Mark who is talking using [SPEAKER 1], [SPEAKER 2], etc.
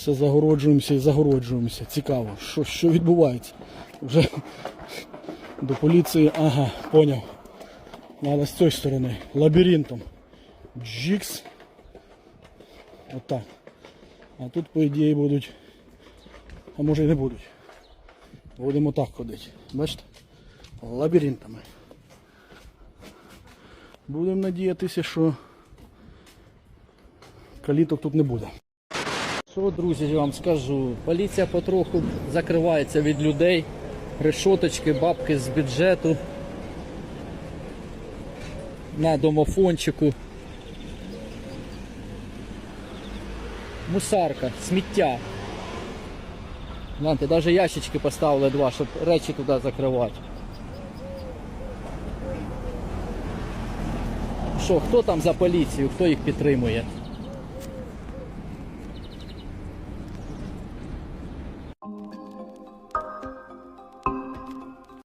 [SPEAKER 1] Все загороджуємося і загороджуємося. Цікаво, що, що відбувається. Вже до поліції, ага, поняв. Надо з цієї сторони. Лабіринтом. Джікс. Отак. А тут, по ідеї, будуть. А може і не будуть. Будемо так ходити. Бачите? Лабіринтами. Будемо надіятися, що каліток тут не буде.
[SPEAKER 2] Що, друзі, я вам скажу, поліція потроху закривається від людей, решоточки, бабки з бюджету на домофончику. Мусарка, сміття. Гляньте, навіть ящички поставили два, щоб речі туди закривати. Що, хто там за поліцію, хто їх підтримує?